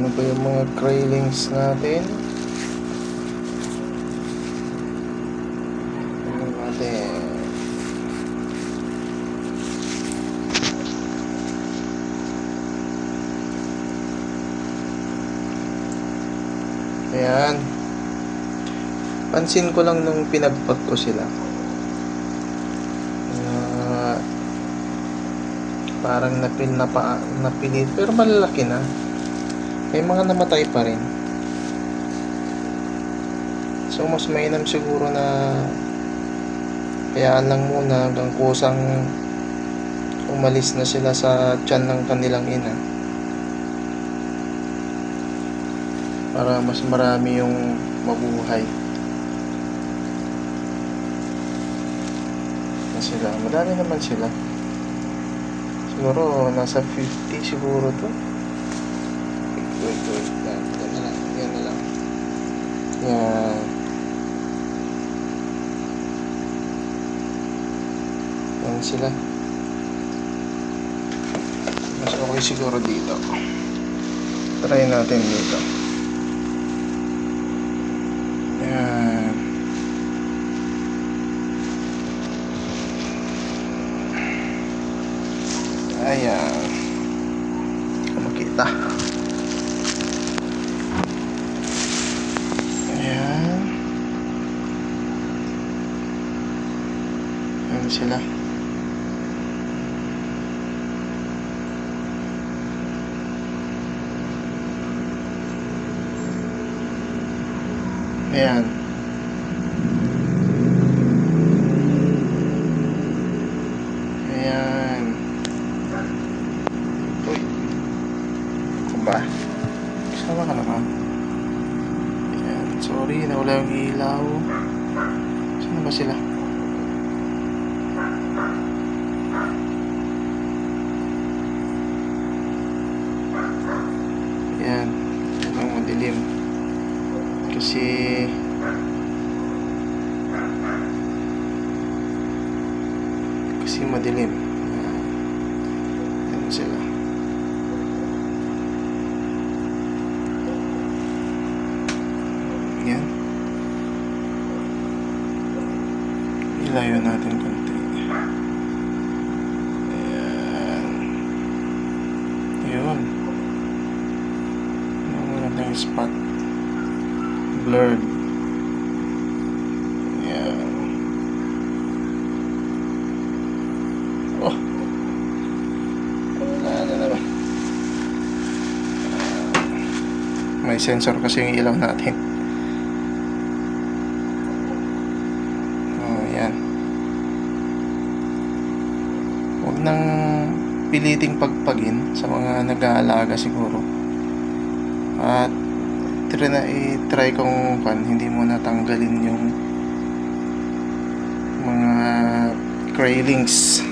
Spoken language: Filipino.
Ano ba yung mga craylings natin? Ano natin? Ayan. Pansin ko lang nung pinagpag ko sila. Na parang napil na pa, napilit pero malalaki na. May mga namatay pa rin. So mas mainam siguro na hayaan lang muna hanggang kusang umalis na sila sa tiyan ng kanilang ina. Para mas marami yung mabuhay. Na sila. Madami naman sila. Siguro nasa 50 siguro to. Wait, wait. Yan, yan na lang. Yan na lang. Yan. Yan sila. Mas okay siguro dito. Try natin dito. Yan. Ayan. Makita. Ayan. Ayan sila. Ayan. Ayan. Uy. Ako ba? Kasama ka naman. Ayan. Sorry, nawala yung ilaw. Saan ba sila? Madilim. Kasi kasi madilim. Ayan sila. Ayan. Ilayo natin konti. Ayan. Yun. Ang maganda yung spot. Blurred. Ayan. Oh. Wala na naman. May sensor kasi yung ilaw natin. Oh, yan. Huwag nang piliting pagpagin sa mga nag-aalaga siguro. At try na i-try kong kan hindi mo natanggalin yung mga craylings